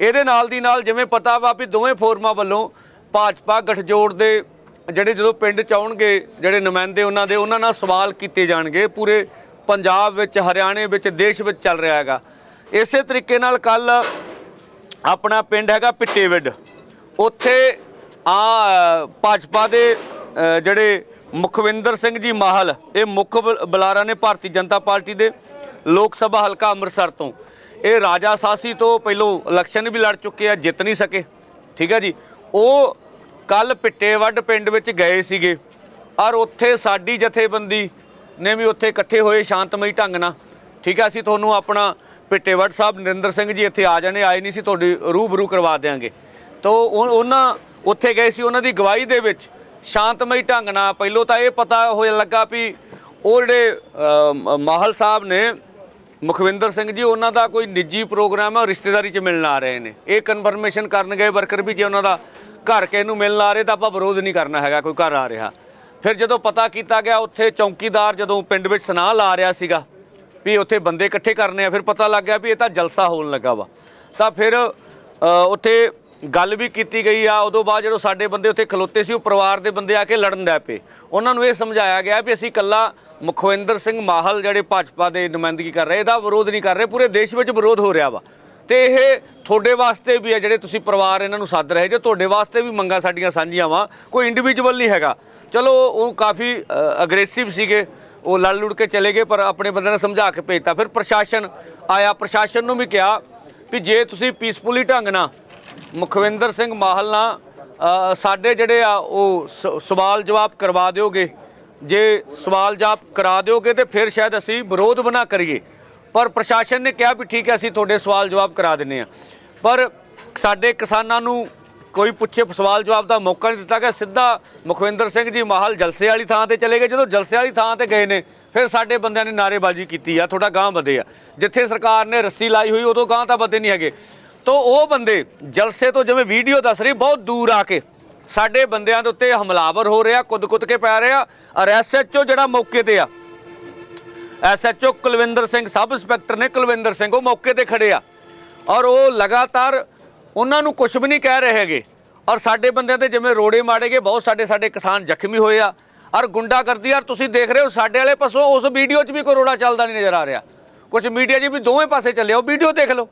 ਇਹਦੇ ਨਾਲ ਦੀ ਨਾਲ ਜਿਵੇਂ ਪਤਾ ਵਾ ਵੀ ਦੋਵੇਂ ਫੋਰਮਾਂ ਵੱਲੋਂ ਭਾਜਪਾ ਗਠਜੋੜ ਦੇ ਜਿਹੜੇ ਜਦੋਂ ਪਿੰਡ ਚ ਆਉਣਗੇ, ਜਿਹੜੇ ਨੁਮਾਇੰਦੇ ਉਹਨਾਂ ਦੇ, ਉਹਨਾਂ ਨਾਲ ਸਵਾਲ ਕੀਤੇ ਜਾਣਗੇ। ਪੂਰੇ ਪੰਜਾਬ ਵਿੱਚ, ਹਰਿਆਣੇ ਵਿੱਚ, ਦੇਸ਼ ਵਿੱਚ ਚੱਲ ਰਿਹਾ ਹੈਗਾ। ਇਸੇ ਤਰੀਕੇ ਨਾਲ ਕੱਲ ਆਪਣਾ ਪਿੰਡ ਹੈਗਾ ਪਿੱਟੇਵਿੰਡ। ਉੱਥੇ ਆ, ਭਾਜਪਾ ਦੇ ਜਿਹੜੇ ਮੁਖਵਿੰਦਰ ਸਿੰਘ ਜੀ ਮਾਹਲ, ਇਹ ਮੁੱਖ ਬੁ- ਬੁਲਾਰਾ ਨੇ ਭਾਰਤੀ ਜਨਤਾ ਪਾਰਟੀ ਦੇ ਲੋਕ ਸਭਾ ਹਲਕਾ ਅੰਮ੍ਰਿਤਸਰ ਤੋਂ। ਇਹ ਰਾਜਾ ਸਾਸੀ ਤੋਂ ਪਹਿਲੋਂ ਇਲੈਕਸ਼ਨ ਵੀ ਲੜ ਚੁੱਕੇ ਆ, ਜਿੱਤ ਨਹੀਂ ਸਕੇ। ਠੀਕ ਹੈ ਜੀ? ਉਹ ਕੱਲ ਪਿੱਟੇਵੱਡ ਪਿੰਡ ਵਿੱਚ ਗਏ ਸੀਗੇ। ਔਰ ਉੱਥੇ ਸਾਡੀ ਜਥੇਬੰਦੀ ਨੇ ਵੀ ਉੱਥੇ ਇਕੱਠੇ ਹੋਏ ਸ਼ਾਂਤਮਈ ਢੰਗ ਨਾਲ। ਠੀਕ ਹੈ ਅਸੀਂ ਤੁਹਾਨੂੰ ਆਪਣਾ ਪਿੱਟੇਵੱਡ ਸਾਹਿਬ ਨਰਿੰਦਰ ਸਿੰਘ ਜੀ ਇੱਥੇ ਆ ਜਾਣੇ, ਆਏ ਨਹੀਂ ਸੀ, ਤੁਹਾਡੀ ਰੂਬਰੂ ਕਰਵਾ ਦੇਾਂਗੇ ਤੋ ਉਹ- ਉਹਨਾਂ ਉੱਥੇ ਗਏ ਸੀ, ਉਹਨਾਂ ਦੀ ਗਵਾਹੀ ਦੇ ਵਿੱਚ ਸ਼ਾਂਤਮਈ ਢੰਗ ਨਾਲ। ਪਹਿਲੋਂ ਤਾਂ ਇਹ ਪਤਾ ਹੋਇਆ ਲੱਗਾ ਵੀ ਉਹ ਜਿਹੜੇ ਮਾਹਲ ਸਾਹਿਬ ਨੇ ਮੁਖਵਿੰਦਰ ਸਿੰਘ ਜੀ, ਉਹਨਾਂ ਦਾ ਕੋਈ ਨਿੱਜੀ ਪ੍ਰੋਗਰਾਮ ਹੈ, ਉਹ ਰਿਸ਼ਤੇਦਾਰੀ 'ਚ ਮਿਲਣ ਆ ਰਹੇ ਨੇ। ਇਹ ਕਨਫਰਮੇਸ਼ਨ ਕਰਨ ਗਏ ਵਰਕਰ ਵੀ ਜੇ ਉਹਨਾਂ ਦਾ ਘਰ ਕਿਸੇ ਨੂੰ ਮਿਲਣ ਆ ਰਹੇ, ਤਾਂ ਆਪਾਂ ਵਿਰੋਧ ਨਹੀਂ ਕਰਨਾ ਹੈਗਾ, ਕੋਈ ਘਰ ਆ ਰਿਹਾ। ਫਿਰ ਜਦੋਂ ਪਤਾ ਕੀਤਾ ਗਿਆ, ਉੱਥੇ ਚੌਕੀਦਾਰ ਜਦੋਂ ਪਿੰਡ ਵਿੱਚ ਸੁਨਾਹ ਲਾ ਰਿਹਾ ਸੀਗਾ, ਵੀ ਉੱਥੇ ਬੰਦੇ ਇਕੱਠੇ ਕਰਨੇ ਆ, ਫਿਰ ਪਤਾ ਲੱਗ ਗਿਆ ਵੀ ਇਹ ਤਾਂ ਜਲਸਾ ਹੋਣ ਲੱਗਾ ਵਾ। ਤਾਂ ਫਿਰ ਉੱਥੇ ਗੱਲ ਵੀ ਕੀਤੀ ਗਈ ਆ, ਉਦੋਂ ਬਾਅਦ ਜਦੋਂ ਸਾਡੇ ਬੰਦੇ ਉੱਥੇ ਖਲੋਤੇ ਸੀ, ਉਹ ਪਰਿਵਾਰ ਦੇ ਬੰਦੇ ਆ ਕੇ ਲੜਨ ਲੱਗ ਪਏ। ਉਹਨਾਂ ਨੂੰ ਇਹ ਸਮਝਾਇਆ ਗਿਆ ਵੀ ਅਸੀਂ ਇਕੱਲਾ ਮੁਖਵਿੰਦਰ ਸਿੰਘ ਮਾਹਲ ਜਿਹੜੇ ਭਾਜਪਾ ਦੇ ਨੁਮਾਇੰਦਗੀ ਕਰ ਰਹੇ, ਇਹਦਾ ਵਿਰੋਧ ਨਹੀਂ ਕਰ ਰਹੇ, ਪੂਰੇ ਦੇਸ਼ ਵਿੱਚ ਵਿਰੋਧ ਹੋ ਰਿਹਾ ਵਾ। ਤੇ ਇਹ ਤੁਹਾਡੇ ਵਾਸਤੇ ਵੀ ਹੈ, ਜਿਹੜੇ ਤੁਸੀਂ ਪਰਿਵਾਰ ਇਹਨਾਂ ਨੂੰ ਸੱਦ ਰਹੇ ਜੇ, ਤੁਹਾਡੇ ਵਾਸਤੇ ਵੀ ਮੰਗਾਂ ਸਾਡੀਆਂ ਸਾਂਝੀਆਂ ਵਾ, ਕੋਈ ਇੰਡੀਵਿਜੂਅਲ ਨਹੀਂ ਹੈਗਾ। ਚਲੋ, ਉਹ ਕਾਫੀ ਅਗਰੈਸਿਵ ਸੀਗੇ, ਉਹ ਲੜ ਲੁੜ ਕੇ ਚਲੇ ਗਏ, ਪਰ ਆਪਣੇ ਬੰਦੇ ਨੇ ਸਮਝਾ ਕੇ ਭੇਜਤਾ। ਫਿਰ ਪ੍ਰਸ਼ਾਸਨ ਆਇਆ, ਪ੍ਰਸ਼ਾਸਨ ਨੂੰ ਵੀ ਕਿਹਾ ਵੀ ਜੇ ਤੁਸੀਂ ਪੀਸਫੁਲੀ ਢੰਗ ਨਾਲ ਮੁਖਵਿੰਦਰ ਸਿੰਘ ਮਾਹਲ ਨਾਲ ਸਾਡੇ ਜਿਹੜੇ ਆ, ਉਹ ਸ- ਸਵਾਲ ਜਵਾਬ ਕਰਵਾ ਦਿਓਗੇ ਜੇ ਸਵਾਲ ਜਵਾਬ ਕਰਾ ਦਿਓਗੇ ਤੇ ਫਿਰ ਸ਼ਾਇਦ ਅਸੀਂ ਵਿਰੋਧ ਬਣਾ ਕਰੀਏ। ਪਰ ਪ੍ਰਸ਼ਾਸਨ ਨੇ ਕਿਹਾ ਵੀ ਠੀਕ ਹੈ, ਅਸੀਂ ਤੁਹਾਡੇ ਸਵਾਲ ਜਵਾਬ ਕਰਾ ਦਿੰਨੇ ਆ ਪਰ ਸਾਡੇ ਕਿਸਾਨਾਂ ਨੂੰ ਕੋਈ ਪੁੱਛੇ ਸਵਾਲ ਜਵਾਬ ਦਾ ਮੌਕਾ ਨਹੀਂ ਦਿੱਤਾ ਗਿਆ। ਸਿੱਧਾ ਮੁਖਵਿੰਦਰ ਸਿੰਘ ਜੀ ਮਾਹਲ ਜਲਸੇ ਵਾਲੀ ਥਾਂ ਤੇ ਚਲੇ ਗਏ। ਜਦੋਂ ਜਲਸੇ ਵਾਲੀ ਥਾਂ ਤੇ ਗਏ ਨੇ, ਫਿਰ ਸਾਡੇ ਬੰਦਿਆਂ ਨੇ ਨਾਰੇਬਾਜ਼ੀ ਕੀਤੀ ਆ। ਤੁਹਾਡਾ ਗਾਂਹ ਵਧੇ ਆ। ਜਿੱਥੇ ਸਰਕਾਰ ਨੇ ਰੱਸੀ ਲਾਈ ਹੋਈ, ਉਦੋਂ ਗਾਂਹ ਤਾਂ ਵਧੇ ਨਹੀਂ ਹੈਗੇ। ਤੋ ਉਹ ਬੰਦੇ ਜਲਸੇ ਤੋਂ ਜਿਵੇਂ ਵੀਡੀਓ ਦੱਸ ਰਹੀ, ਬਹੁਤ ਦੂਰ ਆ ਕੇ ਸਾਡੇ ਬੰਦਿਆਂ ਦੇ ਉੱਤੇ ਹਮਲਾਵਰ ਹੋ ਰਿਹਾ, ਕੁੱਦ-ਕੁੱਦ ਕੇ ਪੈ ਰਿਹਾ। ਔਰ ਐਸਐਚਓ ਜਿਹੜਾ ਮੌਕੇ ਤੇ ਆ SHO Kulwinder Singh, sub inspector ਨੇ ਕੁਲਵਿੰਦਰ ਸਿੰਘ, ਉਹ ਮੌਕੇ ਤੇ ਖੜੇ ਆ। ਔਰ ਉਹ ਲਗਾਤਾਰ ਉਹਨਾਂ ਨੂੰ ਕੁਝ ਵੀ ਨਹੀਂ ਕਹਿ ਰਹੇ ਹੈਗੇ। ਔਰ ਸਾਡੇ ਬੰਦਿਆਂ ਤੇ ਜਿਵੇਂ ਰੋੜੇ ਮਾੜੇਗੇ ਬਹੁਤ ਸਾਡੇ ਸਾਡੇ ਕਿਸਾਨ ਜ਼ਖਮੀ ਹੋਏ ਆ। ਔਰ ਗੁੰਡਾਗਰਦੀ, ਯਾਰ ਤੁਸੀਂ ਦੇਖ ਰਹੇ ਹੋ, ਸਾਡੇ ਵਾਲੇ ਪਾਸੋਂ ਉਸ ਵੀਡੀਓ 'ਚ ਵੀ ਕੋਈ ਰੋੜਾ ਚੱਲਦਾ ਨਹੀਂ ਨਜ਼ਰ ਆ ਰਿਹਾ। ਕੁਝ ਮੀਡੀਆ 'ਚ ਵੀ ਦੋਵੇਂ ਪਾਸੇ ਚੱਲੇ ਉਹ ਵੀਡੀਓ ਦੇਖ ਲਓ।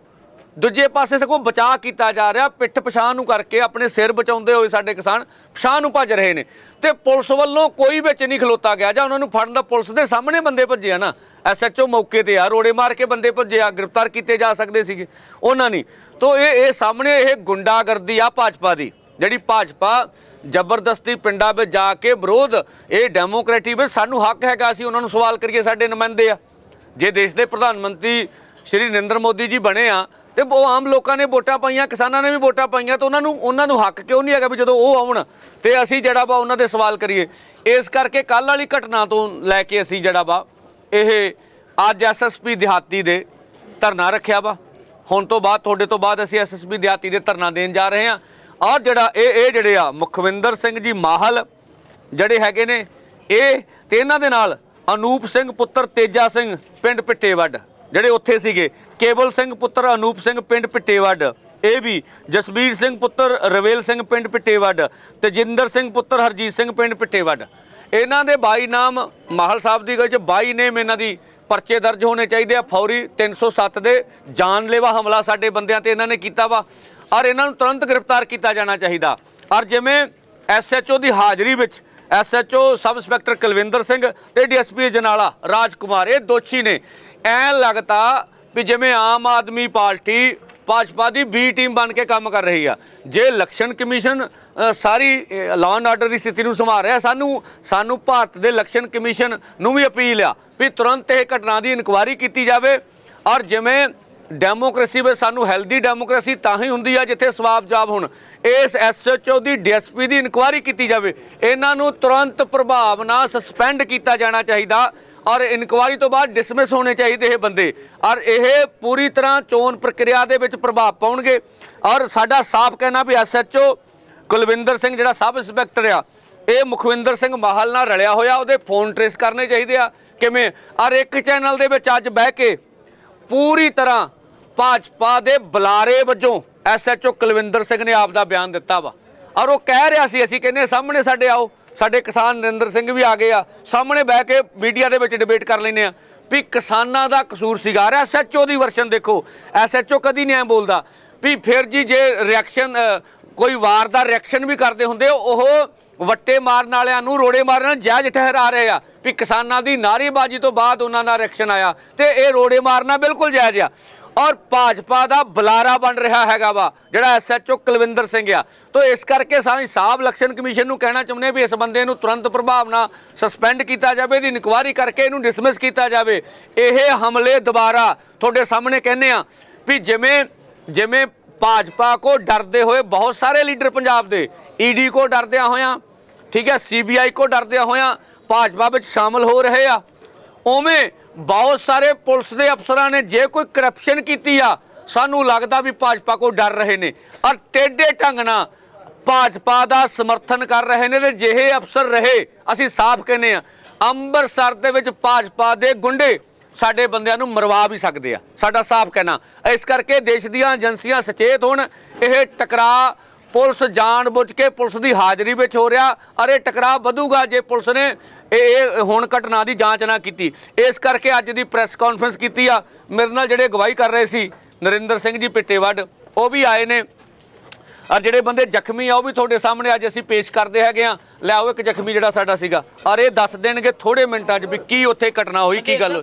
ਦੂਜੇ ਪਾਸੇ ਸਗੋਂ ਬਚਾਅ ਕੀਤਾ ਜਾ ਰਿਹਾ, ਪਿੱਠ ਪਛਾਣ ਨੂੰ ਕਰਕੇ ਆਪਣੇ ਸਿਰ ਬਚਾਉਂਦੇ ਹੋਏ ਸਾਡੇ ਕਿਸਾਨ ਪਛਾਣ ਨੂੰ ਭੱਜ ਰਹੇ ਨੇ। ਤੇ ਪੁਲਿਸ ਵੱਲੋਂ ਕੋਈ ਵਿੱਚ ਨਹੀਂ ਖਲੋਤਾ ਗਿਆ, ਜਾਂ ਉਹਨਾਂ ਨੂੰ ਫੜਨ ਦਾ ਪੁਲਿਸ ਦੇ ਸਾਹਮਣੇ ਬੰਦੇ ਭੱਜੇ ਆ ਨਾ। ਐਸਐਚਓ ਮੌਕੇ ਤੇ ਆ, ਰੋੜੇ ਮਾਰ ਕੇ ਬੰਦੇ ਭੱਜੇ ਆ, ਗ੍ਰਿਫਤਾਰ ਕੀਤੇ ਜਾ ਸਕਦੇ ਸੀਗੇ, ਉਹਨਾਂ ਨਹੀਂ ਤੋਂ ਇਹ ਇਹ ਸਾਹਮਣੇ ਇਹ ਗੁੰਡਾਗਰਦੀ ਆ ਭਾਜਪਾ ਦੀ, ਜਿਹੜੀ ਭਾਜਪਾ ਜ਼ਬਰਦਸਤੀ ਪਿੰਡਾਂ ਵਿੱਚ ਜਾ ਕੇ ਵਿਰੋਧ, ਇਹ ਡੈਮੋਕ੍ਰੇਟਿਕ ਵਿੱਚ ਸਾਨੂੰ ਹੱਕ ਹੈਗਾ ਅਸੀਂ ਉਹਨਾਂ ਨੂੰ ਸਵਾਲ ਕਰੀਏ ਸਾਡੇ ਨੁਮਾਇੰਦੇ ਆ। ਜੇ ਦੇਸ਼ ਦੇ ਪ੍ਰਧਾਨ ਮੰਤਰੀ ਸ਼੍ਰੀ ਨਰਿੰਦਰ ਮੋਦੀ ਜੀ ਬਣੇ ਆ ਤੇ ਉਹ ਆਮ ਲੋਕਾਂ ਨੇ ਵੋਟਾਂ ਪਾਈਆਂ, ਕਿਸਾਨਾਂ ਨੇ ਵੀ ਵੋਟਾਂ ਪਾਈਆਂ, ਤਾਂ ਉਹਨਾਂ ਨੂੰ ਉਹਨਾਂ ਨੂੰ ਹੱਕ ਕਿਉਂ ਨਹੀਂ ਹੈਗਾ ਵੀ ਜਦੋਂ ਉਹ ਆਉਣ? ਤੇ ਅਸੀਂ ਜਿਹੜਾ ਵਾ ਉਹਨਾਂ ਦੇ ਸਵਾਲ ਕਰੀਏ। ਇਸ ਕਰਕੇ ਕੱਲ ਵਾਲੀ ਘਟਨਾ ਤੋਂ ਲੈ ਕੇ ਅਸੀਂ ਜਿਹੜਾ ਵਾ, ਇਹ ਅੱਜ ਐਸਐਸਪੀ ਦਿਹਾਤੀ ਦੇ ਧਰਨਾ ਰੱਖਿਆ ਵਾ। ਹੁਣ ਤੋਂ ਬਾਅਦ, ਤੁਹਾਡੇ ਤੋਂ ਬਾਅਦ ਅਸੀਂ ਐਸਐਸਪੀ ਦਿਹਾਤੀ ਦੇ ਧਰਨਾ ਦੇਣ ਜਾ ਰਹੇ ਹਾਂ। ਔਰ ਜਿਹੜਾ, ਇਹ ਇਹ ਜਿਹੜੇ ਆ ਮੁਖਵਿੰਦਰ ਸਿੰਘ ਜੀ ਮਾਹਲ, ਜਿਹੜੇ ਹੈਗੇ ਨੇ, ਇਹ ਤੇ ਇਹਨਾਂ ਦੇ ਨਾਲ ਅਨੂਪ ਸਿੰਘ ਪੁੱਤਰ ਤੇਜਾ ਸਿੰਘ, ਪਿੰਡ ਪਿੱਟੇਵੱਡ। ਜਿਹੜੇ ਉੱਥੇ ਸੀਗੇ। ਕੇਵਲ ਸਿੰਘ ਪੁੱਤਰ ਅਨੂਪ ਸਿੰਘ ਪਿੰਡ ਪਿੱਟੇਵੱਡ, ਇਹ ਵੀ ਜਸਬੀਰ ਸਿੰਘ ਪੁੱਤਰ, ਰਵੇਲ ਸਿੰਘ ਪਿੰਡ ਪਿੱਟੇਵੱਡ ਤੇਜਿੰਦਰ ਸਿੰਘ ਪੁੱਤਰ, ਹਰਜੀਤ ਸਿੰਘ ਪਿੰਡ ਪਿੱਟੇਵੱਡ। ਇਹਨਾਂ ਦੇ 22 ਨਾਮ ਮਾਹਲ ਸਾਹਿਬ ਦੀ ਗੱਲ ਚ 22 ਨੇਮ ਇਹਨਾਂ ਦੀ ਪਰਚੇ ਦਰਜ ਹੋਣੇ ਚਾਹੀਦੇ ਆ। ਫੌਰੀ 307 ਦੇ ਜਾਨਲੇਵਾ ਹਮਲਾ ਸਾਡੇ ਬੰਦਿਆਂ ਤੇ ਇਹਨਾਂ ਨੇ ਕੀਤਾ ਵਾ। ਔਰ ਇਹਨਾਂ ਨੂੰ ਤੁਰੰਤ ਗ੍ਰਿਫਤਾਰ ਕੀਤਾ ਜਾਣਾ ਚਾਹੀਦਾ। ਔਰ ਜਿਵੇਂ ਐਸਐਚਓ ਦੀ ਹਾਜ਼ਰੀ ਵਿੱਚ SHO sub inspector Kulwinder Singh ਤੇ ਡੀਐਸਪੀ ਜਨਾਲਾ ਰਾਜਕੁਮਾਰ, ਇਹ ਦੋਸ਼ੀ ਨੇ। ਐ ਲੱਗਦਾ ਵੀ ਜਿਵੇਂ ਆਮ ਆਦਮੀ ਪਾਰਟੀ ਭਾਜਪਾ ਦੀ ਬੀ ਟੀਮ ਬਣ ਕੇ ਕੰਮ ਕਰ ਰਹੀ ਆ। ਜੇ ਇਲੈਕਸ਼ਨ ਕਮਿਸ਼ਨ ਸਾਰੀ ਲਾਅ ਐਂਡ ਆਰਡਰ ਦੀ ਸਥਿਤੀ ਨੂੰ ਸੰਭਾਲ ਰਿਹਾ, ਸਾਨੂੰ ਸਾਨੂੰ ਭਾਰਤ ਦੇ ਇਲੈਕਸ਼ਨ ਕਮਿਸ਼ਨ ਨੂੰ ਵੀ ਅਪੀਲ ਆ ਵੀ ਤੁਰੰਤ ਇਹ ਘਟਨਾ ਦੀ ਇਨਕੁਆਇਰੀ ਕੀਤੀ ਜਾਵੇ। ਔਰ ਜਿਵੇਂ ਡੈਮੋਕ੍ਰੇਸੀ ਵਿੱਚ ਸਾਨੂੰ ਹੈਲਦੀ ਡੈਮੋਕ੍ਰੇਸੀ ਤਾਂ ਹੀ ਹੁੰਦੀ ਆ ਜਿੱਥੇ ਸਵਾਬ ਜਾਬ ਹੁਣ। ਇਸ ਐਸਐਚਓ ਦੀ ਡੀਐਸਪੀ ਦੀ ਇਨਕੁਆਇਰੀ ਕੀਤੀ ਜਾਵੇ। ਇਹਨਾਂ ਨੂੰ ਤੁਰੰਤ ਪ੍ਰਭਾਵ ਨਾਲ ਸਸਪੈਂਡ ਕੀਤਾ ਜਾਣਾ ਚਾਹੀਦਾ। ਔਰ ਇਨਕੁਆਇਰੀ ਤੋਂ ਬਾਅਦ ਡਿਸਮਿਸ ਹੋਣੇ ਚਾਹੀਦੇ ਇਹ ਬੰਦੇ। ਔਰ ਇਹ ਪੂਰੀ ਤਰ੍ਹਾਂ ਚੋਣ ਪ੍ਰਕਿਰਿਆ ਦੇ ਵਿੱਚ ਪ੍ਰਭਾਵ ਪਾਉਣਗੇ। ਔਰ ਸਾਡਾ ਸਾਫ਼ ਕਹਿਣਾ ਵੀ ਐਸਐਚਓ ਕੁਲਵਿੰਦਰ ਸਿੰਘ ਜਿਹੜਾ ਸਬ ਇੰਸਪੈਕਟਰ ਆ, ਇਹ ਮੁਖਵਿੰਦਰ ਸਿੰਘ ਮਾਹਲ ਨਾਲ ਰਲਿਆ ਹੋਇਆ, ਉਹਦੇ ਫੋਨ ਟ੍ਰੇਸ ਕਰਨੇ ਚਾਹੀਦੇ ਆ। ਕਿਵੇਂ? ਔਰ ਇੱਕ ਚੈਨਲ ਦੇ ਵਿੱਚ ਅੱਜ ਬਹਿ ਕੇ ਪੂਰੀ ਤਰ੍ਹਾਂ ਭਾਜਪਾ ਦੇ ਬੁਲਾਰੇ ਵਜੋਂ ਐਸਐਚਓ ਕੁਲਵਿੰਦਰ ਸਿੰਘ ਨੇ ਆਪ ਦਾ ਬਿਆਨ ਦਿੱਤਾ ਵਾ। ਔਰ ਉਹ ਕਹਿ ਰਿਹਾ ਸੀ, ਅਸੀਂ ਕਹਿੰਦੇ ਸਾਹਮਣੇ ਸਾਡੇ ਆਓ। ਸਾਡੇ ਕਿਸਾਨ ਨਰਿੰਦਰ ਸਿੰਘ ਵੀ ਆ ਗਏ ਆ, ਸਾਹਮਣੇ ਬਹਿ ਕੇ ਮੀਡੀਆ ਦੇ ਵਿੱਚ ਡਿਬੇਟ ਕਰ ਲੈਨੇ ਆ ਵੀ ਕਿਸਾਨਾਂ ਦਾ ਕਸੂਰ ਸੀਗਾ। ਐਸਐਚਓ ਦੀ ਵਰਸ਼ਨ ਦੇਖੋ ਐਸਐਚਓ ਕਦੀ ਨਹੀਂ ਐ ਬੋਲਦਾ ਵੀ ਫਿਰ ਜੀ ਜੇ ਰਿਐਕਸ਼ਨ ਕੋਈ ਵਾਰ ਦਾ ਰਿਐਕਸ਼ਨ ਵੀ ਕਰਦੇ ਹੁੰਦੇ, ਉਹ ਵੱਟੇ ਮਾਰਨ ਵਾਲਿਆਂ ਨੂੰ, ਰੋੜੇ ਮਾਰਨ ਜਾਇਜ਼ ਠਹਿਰਾ ਰਹੇ ਆ ਵੀ ਕਿਸਾਨਾਂ ਦੀ ਨਾਅਰੇਬਾਜ਼ੀ ਤੋਂ ਬਾਅਦ ਉਹਨਾਂ ਦਾ ਰਿਐਕਸ਼ਨ ਆਇਆ ਤੇ ਇਹ ਰੋੜੇ ਮਾਰਨਾ ਬਿਲਕੁਲ ਜਾਇਜ਼ ਆ। ਔਰ ਭਾਜਪਾ ਦਾ ਬੁਲਾਰਾ ਬਣ ਰਿਹਾ ਹੈਗਾ ਵਾ, ਜਿਹੜਾ ਐਸਐਚਓ ਕੁਲਵਿੰਦਰ ਸਿੰਘ ਆ। ਤੋਂ ਇਸ ਕਰਕੇ ਸਾਂ ਸਾਹਿਬ ਇਲੈਕਸ਼ਨ ਕਮਿਸ਼ਨ ਨੂੰ ਕਹਿਣਾ ਚਾਹੁੰਦੇ ਹਾਂ ਵੀ ਇਸ ਬੰਦੇ ਨੂੰ ਤੁਰੰਤ ਪ੍ਰਭਾਵ ਨਾਲ ਸਸਪੈਂਡ ਕੀਤਾ ਜਾਵੇ, ਇਹਦੀ ਇਨਕੁਆਇਰੀ ਕਰਕੇ ਇਹਨੂੰ ਡਿਸਮਿਸ ਕੀਤਾ ਜਾਵੇ। ਇਹ ਹਮਲੇ ਦੁਬਾਰਾ ਤੁਹਾਡੇ ਸਾਹਮਣੇ ਕਹਿੰਦੇ ਆ ਵੀ ਜਿਵੇਂ ਜਿਵੇਂ ਭਾਜਪਾ ਕੋ ਡਰਦੇ ਹੋਏ ਬਹੁਤ ਸਾਰੇ ਲੀਡਰ ਪੰਜਾਬ ਦੇ ਈਡੀ ਕੋ ਡਰਦਿਆਂ ਹੋਇਆਂ, ਠੀਕ ਹੈ ਸੀਬੀਆਈ ਕੋ ਡਰਦਿਆਂ ਹੋਇਆਂ ਭਾਜਪਾ ਵਿੱਚ ਸ਼ਾਮਲ ਹੋ ਰਹੇ ਆ। ਉਵੇਂ ਬਹੁਤ ਸਾਰੇ ਪੁਲਿਸ ਦੇ ਅਫਸਰਾਂ ਨੇ ਜੇ ਕੋਈ ਕਰਪਸ਼ਨ ਕੀਤੀ ਆ, ਸਾਨੂੰ ਲੱਗਦਾ ਵੀ ਭਾਜਪਾ ਕੋ ਡਰ ਰਹੇ ਨੇ। ਔਰ ਟੇਡੇ ਢੰਗ ਨਾਲ ਭਾਜਪਾ ਦਾ ਸਮਰਥਨ ਕਰ ਰਹੇ ਨੇ ਤੇ ਜਿਹੇ ਅਫਸਰ ਰਹੇ, ਅਸੀਂ ਸਾਫ਼ ਕਹਿੰਦੇ ਆ ਅੰਮ੍ਰਿਤਸਰ ਦੇ ਵਿੱਚ ਭਾਜਪਾ ਦੇ ਗੁੰਡੇ ਸਾਡੇ ਬੰਦਿਆਂ ਨੂੰ ਮਰਵਾ ਵੀ ਸਕਦੇ ਆ। ਸਾਡਾ ਸਾਫ਼ ਕਹਿਣਾ। ਇਸ ਕਰਕੇ ਦੇਸ਼ ਦੀਆਂ ਏਜੰਸੀਆਂ ਸਚੇਤ ਹੋਣ, ਇਹ ਟਕਰਾਅ ਪੁਲਿਸ ਜਾਣਬੁੱਝ ਕੇ ਪੁਲਿਸ ਦੀ ਹਾਜ਼ਰੀ ਵਿੱਚ ਹੋ ਰਿਹਾ। ਅਰੇ ਟਕਰਾਅ ਵਧੂਗਾ ਜੇ ਪੁਲਿਸ ਨੇ ਇਹ ਇਹ ਹੁਣ ਘਟਨਾ ਦੀ ਜਾਂਚ ਨਾ ਕੀਤੀ। ਇਸ ਕਰਕੇ ਅੱਜ ਦੀ ਪ੍ਰੈਸ ਕਾਨਫਰੰਸ ਕੀਤੀ ਆ। ਮੇਰੇ ਨਾਲ ਜਿਹੜੇ ਗਵਾਹੀ ਕਰ ਰਹੇ ਸੀ, ਨਰਿੰਦਰ ਸਿੰਘ ਜੀ ਪਿੱਟੇਵੱਡ, ਉਹ ਵੀ ਆਏ ਨੇ। ਔਰ ਜਿਹੜੇ ਬੰਦੇ ਜ਼ਖਮੀ ਆ, ਉਹ ਵੀ ਤੁਹਾਡੇ ਸਾਹਮਣੇ ਅੱਜ ਅਸੀਂ ਪੇਸ਼ ਕਰਦੇ ਹੈਗੇ ਆ। ਲਿਆਓ ਇੱਕ ਜ਼ਖਮੀ ਜਿਹੜਾ ਸਾਡਾ ਸੀਗਾ। ਔਰ ਇਹ ਦੱਸ ਦੇਣਗੇ ਥੋੜੇ ਮਿੰਟਾਂ 'ਚ ਵੀ ਕੀ ਉੱਥੇ ਘਟਨਾ ਹੋਈ, ਕੀ ਗੱਲ?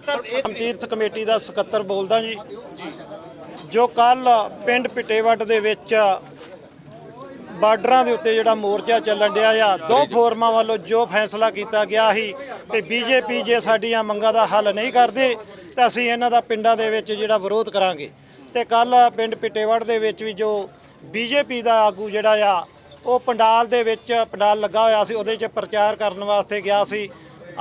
ਤੀਰਥ ਕਮੇਟੀ ਦਾ ਸਕੱਤਰ ਬੋਲਦਾ ਜੀ। ਜੋ ਕੱਲ ਪਿੰਡ ਪਿੱਟੇਵੱਡ ਦੇ ਵਿੱਚ ਬਾਰਡਰਾਂ ਦੇ ਉੱਤੇ ਜਿਹੜਾ ਮੋਰਚਾ ਚੱਲਣ ਡਿਆ ਆ, ਦੋ ਫੋਰਮਾਂ ਵੱਲੋਂ ਜੋ ਫੈਸਲਾ ਕੀਤਾ ਗਿਆ ਸੀ ਕਿ ਬੀਜੇਪੀ ਜੇ ਸਾਡੀਆਂ ਮੰਗਾਂ ਦਾ ਹੱਲ ਨਹੀਂ ਕਰਦੇ, ਤਾਂ ਅਸੀਂ ਇਹਨਾਂ ਦਾ ਪਿੰਡਾਂ ਦੇ ਵਿੱਚ ਜਿਹੜਾ ਵਿਰੋਧ ਕਰਾਂਗੇ। ਤੇ ਕੱਲ ਪਿੰਡ ਪਿੱਟੇਵੜ ਦੇ ਵਿੱਚ ਵੀ ਜੋ ਬੀਜੇਪੀ ਦਾ ਆਗੂ ਜਿਹੜਾ ਆ, ਉਹ ਪੰਡਾਲ ਦੇ ਵਿੱਚ ਪੰਡਾਲ ਲੱਗਾ ਹੋਇਆ ਸੀ, ਉਹਦੇ 'ਚ ਪ੍ਰਚਾਰ ਕਰਨ ਵਾਸਤੇ ਗਿਆ ਸੀ।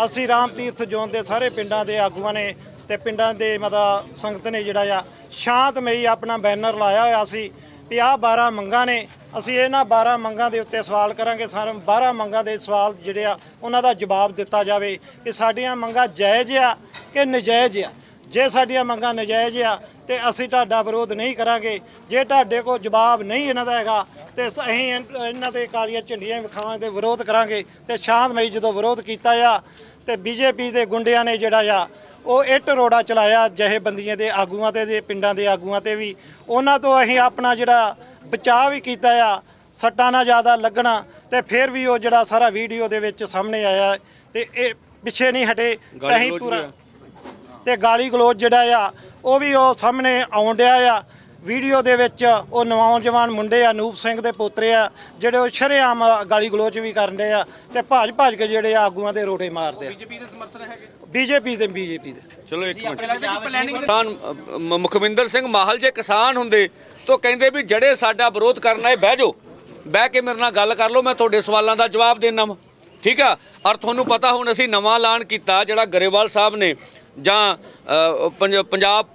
ਅਸੀਂ ਰਾਮ ਤੀਰਥ ਜ਼ੋਨ ਦੇ ਸਾਰੇ ਪਿੰਡਾਂ ਦੇ ਆਗੂਆਂ ਨੇ ਤੇ ਪਿੰਡਾਂ ਦੇ ਮਤਲਬ ਸੰਗਤ ਨੇ ਜਿਹੜਾ ਆ, ਸ਼ਾਂਤਮਈ ਆਪਣਾ ਬੈਨਰ ਲਾਇਆ ਹੋਇਆ ਸੀ ਵੀ ਆਹ 12 ਮੰਗਾਂ ਨੇ ਅਸੀਂ ਇਹਨਾਂ 12 ਮੰਗਾਂ ਦੇ ਉੱਤੇ ਸਵਾਲ ਕਰਾਂਗੇ, ਸਾਰੇ 12 ਮੰਗਾਂ ਦੇ ਸਵਾਲ ਜਿਹੜੇ ਆ, ਉਹਨਾਂ ਦਾ ਜਵਾਬ ਦਿੱਤਾ ਜਾਵੇ ਕਿ ਸਾਡੀਆਂ ਮੰਗਾਂ ਜਾਇਜ਼ ਆ ਕਿ ਨਜਾਇਜ਼ ਆ। ਜੇ ਸਾਡੀਆਂ ਮੰਗਾਂ ਨਜਾਇਜ਼ ਆ ਤੇ ਅਸੀਂ ਤੁਹਾਡਾ ਵਿਰੋਧ ਨਹੀਂ ਕਰਾਂਗੇ। ਜੇ ਤੁਹਾਡੇ ਕੋਲ ਜਵਾਬ ਨਹੀਂ ਇਹਨਾਂ ਦਾ ਹੈਗਾ ਤੇ ਅਸੀਂ ਇਨ- ਇਹਨਾਂ ਦੇ ਕਾਲੀਆਂ ਝੰਡੀਆਂ ਵਿਖਾਵਾਂ ਤੇ ਵਿਰੋਧ ਕਰਾਂਗੇ ਤੇ ਸ਼ਾਂਤਮਈ ਜਦੋਂ ਵਿਰੋਧ ਕੀਤਾ ਆ ਤੇ ਬੀਜੇਪੀ ਦੇ ਗੁੰਡਿਆਂ ਨੇ ਜਿਹੜਾ ਆ ਉਹ ਇੱਟ ਰੋੜਾ ਚਲਾਇਆ ਜਹੇਬੰਦੀਆਂ ਦੇ ਆਗੂਆਂ ਤੇ ਦੇ ਪਿੰਡਾਂ ਦੇ ਆਗੂਆਂ ਤੇ ਵੀ। ਉਹਨਾਂ ਤੋਂ ਅਸੀਂ ਆਪਣਾ ਜਿਹੜਾ ਬਚਾਅ ਵੀ ਕੀਤਾ ਆ ਸੱਟਾਂ ਨਾ ਜ਼ਿਆਦਾ ਲੱਗਣਾ ਤੇ ਫਿਰ ਵੀ ਉਹ ਜਿਹੜਾ ਸਾਰਾ ਵੀਡੀਓ ਦੇ ਵਿੱਚ ਸਾਹਮਣੇ ਆਇਆ ਤੇ ਇਹ ਪਿੱਛੇ ਨਹੀਂ ਹਟੇ ਅਸੀਂ ਪੂਰਾ। ਤੇ ਗਾਲੀ ਗਲੋਚ ਜਿਹੜਾ ਆ ਉਹ ਵੀ ਉਹ ਸਾਹਮਣੇ ਆਉਣ ਡਿਆ ਆ। ਵੀਡੀਓ ਦੇ ਵਿੱਚ ਉਹ ਨੌਜਵਾਨ ਮੁੰਡੇ ਆ ਨੂਪ ਸਿੰਘ ਦੇ ਪੋਤਰੇ ਆ ਜਿਹੜੇ ਉਹ ਸ਼ਰੇਆਮ ਗਾਲੀ ਗਲੋਚ ਵੀ ਕਰਨ ਡਏ ਆ ਤੇ ਭੱਜ ਭੱਜ ਕੇ ਜਿਹੜੇ ਆ ਆਗੂਆਂ ਦੇ ਰੋੜੇ ਮਾਰਦੇ ਆ। ਬੀਜੇਪੀ ਦੇ ਸਮਰਥਨ ਹੈਗੇ? ਬੀਜੇਪੀ ਦੇ ਬੀਜੇਪੀ ਦੇ। ਚਲੋ ਇੱਕ ਮਿੰਟ। ਕਿਸਾਨ ਅ, ਮ- ਮੁਖਵਿੰਦਰ ਸਿੰਘ ਮਾਹਲ ਜੇ ਕਿਸਾਨ ਹੁੰਦੇ ਤਾਂ ਕਹਿੰਦੇ ਵੀ ਜਿਹੜੇ ਸਾਡਾ ਵਿਰੋਧ ਕਰਨਾ ਹੈ ਬਹਿ ਜਾਓ। ਬਹਿ ਕੇ ਮੇਰੇ ਨਾਲ ਗੱਲ ਕਰ ਲਓ ਮੈਂ ਤੁਹਾਡੇ ਸਵਾਲਾਂ ਦਾ ਜਵਾਬ ਦੇਣਾ ਵਾ। ਠੀਕ ਆ? ਔਰ ਤੁਹਾਨੂੰ ਪਤਾ ਹੁਣ ਅਸੀਂ ਨਵਾਂ ਐਲਾਨ ਕੀਤਾ ਜਿਹੜਾ ਗਰੇਵਾਲ ਸਾਹਿਬ ਨੇ ਜਾਂ ਪੰਜਾਬ